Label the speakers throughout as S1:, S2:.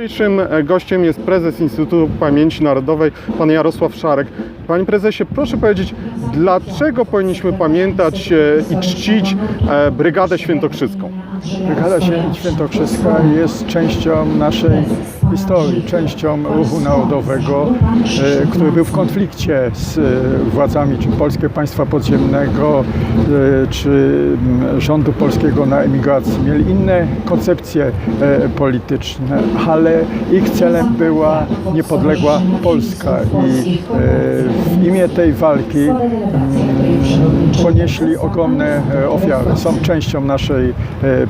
S1: Dzisiejszym e, gościem jest prezes Instytutu Pamięci Narodowej, pan Jarosław Szarek. Panie prezesie, proszę powiedzieć, dlaczego powinniśmy pamiętać e, i czcić e, Brygadę Świętokrzyską?
S2: Brygada Świę- Świętokrzyska jest częścią naszej historii, częścią ruchu narodowego, e, który był w konflikcie z e, władzami czy Polskiego Państwa Podziemnego, e, czy mm, rządu polskiego na emigracji. Mieli inne koncepcje polityczne, ale ich celem była niepodległa Polska i w imię tej walki mm, ponieśli ogromne e, ofiary. Są częścią naszej e,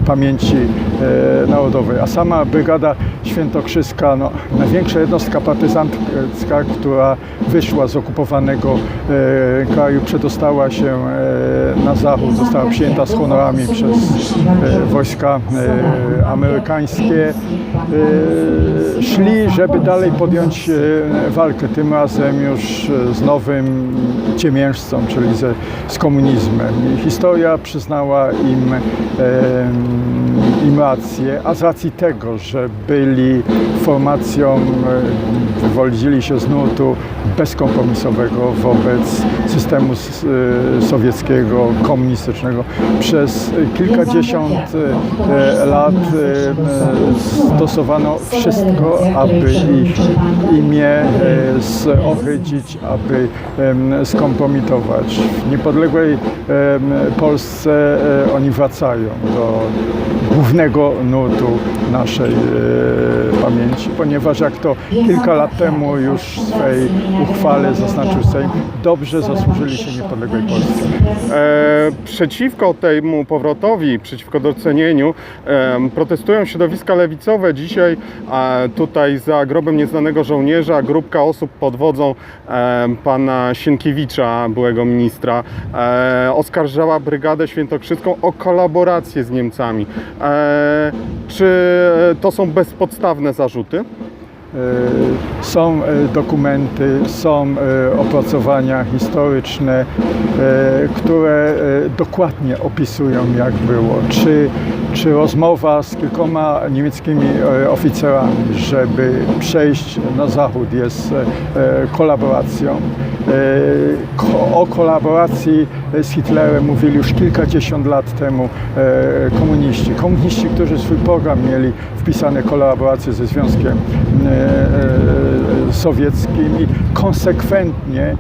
S2: pamięci e, narodowej. A sama Brygada Świętokrzyska, no, największa jednostka partyzancka, która wyszła z okupowanego kraju, przedostała się na zachód, została przyjęta z honorami przez e, wojska e, amerykańskie. E, szli, żeby dalej podjąć walkę, tym razem już z nowym ciemiężcą, czyli ze, z komunizmem. Historia przyznała im, im rację, a z racji tego, że byli formacją, wywodzili się z nurtu bezkompromisowego wobec systemu e, sowieckiego, komunistycznego, przez kilkadziesiąt e, lat e, stosowano wszystko, aby ich imię zohydzić, aby skompromitować. W niepodległej Polsce oni wracają do głównego nurtu naszej pamięci, ponieważ jak to kilka lat temu już w swej uchwale zaznaczył Sejm, dobrze zasłużyli się niepodległej Polsce.
S1: E, przeciwko temu powrotowi, przeciwko docenieniu em, protestują środowiska lewicowe. Dzisiaj e, tutaj za grobem nieznanego żołnierza grupka osób pod wodzą em, pana Sienkiewicza, byłego ministra, e, oskarżała Brygadę Świętokrzyską o kolaborację z Niemcami. E, czy to są bezpodstawne zarzuty?
S2: E, Są e, dokumenty, są e, opracowania historyczne, które dokładnie opisują jak było. Czy, czy rozmowa z kilkoma niemieckimi oficerami, żeby przejść na zachód jest kolaboracją. O kolaboracji z Hitlerem mówili już kilkadziesiąt lat temu e, komuniści. Komuniści, którzy swój program mieli wpisane kolaboracje ze Związkiem e, e, Sowieckim i konsekwentnie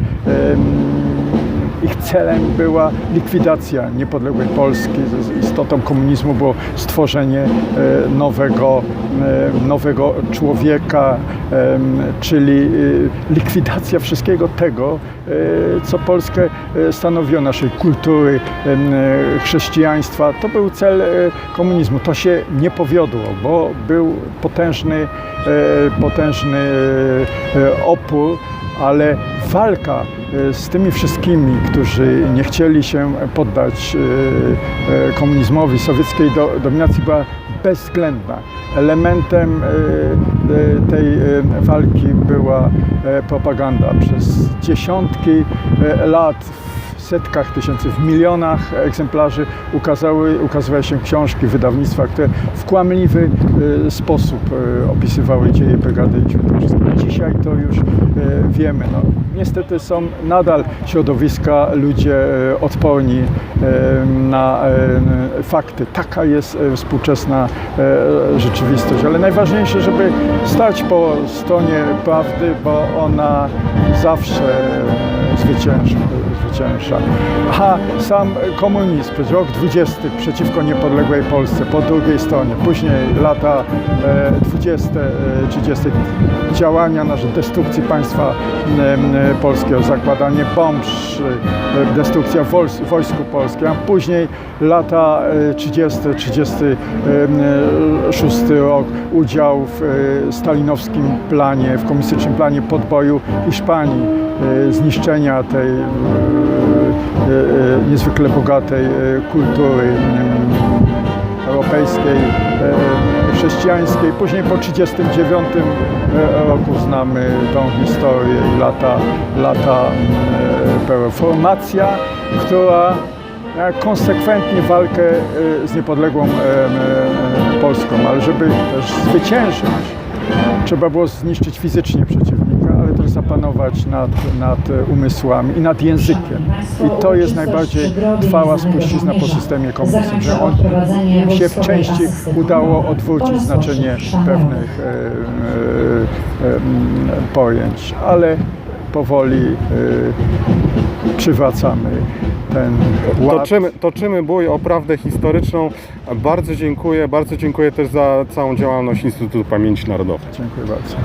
S2: ich celem była likwidacja niepodległej Polski. Istotą komunizmu było stworzenie e, nowego, e, nowego człowieka, czyli e, likwidacja wszystkiego tego, co Polskę stanowiło, naszej kultury, chrześcijaństwa. To był cel komunizmu. To się nie powiodło, bo był potężny, potężny opór ale walka e, z tymi wszystkimi, którzy nie chcieli się poddać e, e, komunizmowi, sowieckiej do, dominacji była bezwzględna. Elementem tej walki była propaganda. Przez dziesiątki lat w setkach tysięcy, w milionach egzemplarzy ukazały, ukazywały się książki, wydawnictwa, które w kłamliwy sposób opisywały dzieje Brygady Świętokrzyskiej. Dzisiaj to już wiemy. No, niestety są nadal środowiska, ludzie e, odporni e, na e, fakty. Taka jest współczesna rzeczywistość. Ale najważniejsze, żeby stać po stronie prawdy, bo ona zawsze e, zwycięży, zwycięża. A sam komunizm rok 20 przeciwko niepodległej Polsce po drugiej stronie, później lata e, 20, e, 30 działania na rzecz destrukcji państwa e, e, polskiego, zakładanie bomb, e, destrukcja wojs- wojsku polskim, a później lata e, 30, 36 rok, udział w e, stalinowskim planie, w komunistycznym planie podboju Hiszpanii, e, zniszczenia tej e, e, e, niezwykle bogatej kultury europejskiej, chrześcijańskiej. Później po 1939 roku znamy tą historię i lata, lata. Formacja, która konsekwentnie walkę z niepodległą Polską, ale żeby też zwyciężyć, Trzeba było zniszczyć fizycznie przeciwnika, też zapanować nad, nad umysłami i nad językiem. I to jest najbardziej trwała spuścizna po systemie komunistycznym, że on się w części udało odwrócić znaczenie pewnych e, e, e, pojęć, ale powoli e, przywracamy ten ład.
S1: Toczymy, toczymy bój o prawdę historyczną. Bardzo dziękuję. Bardzo dziękuję też za całą działalność Instytutu Pamięci Narodowej.
S2: Dziękuję bardzo.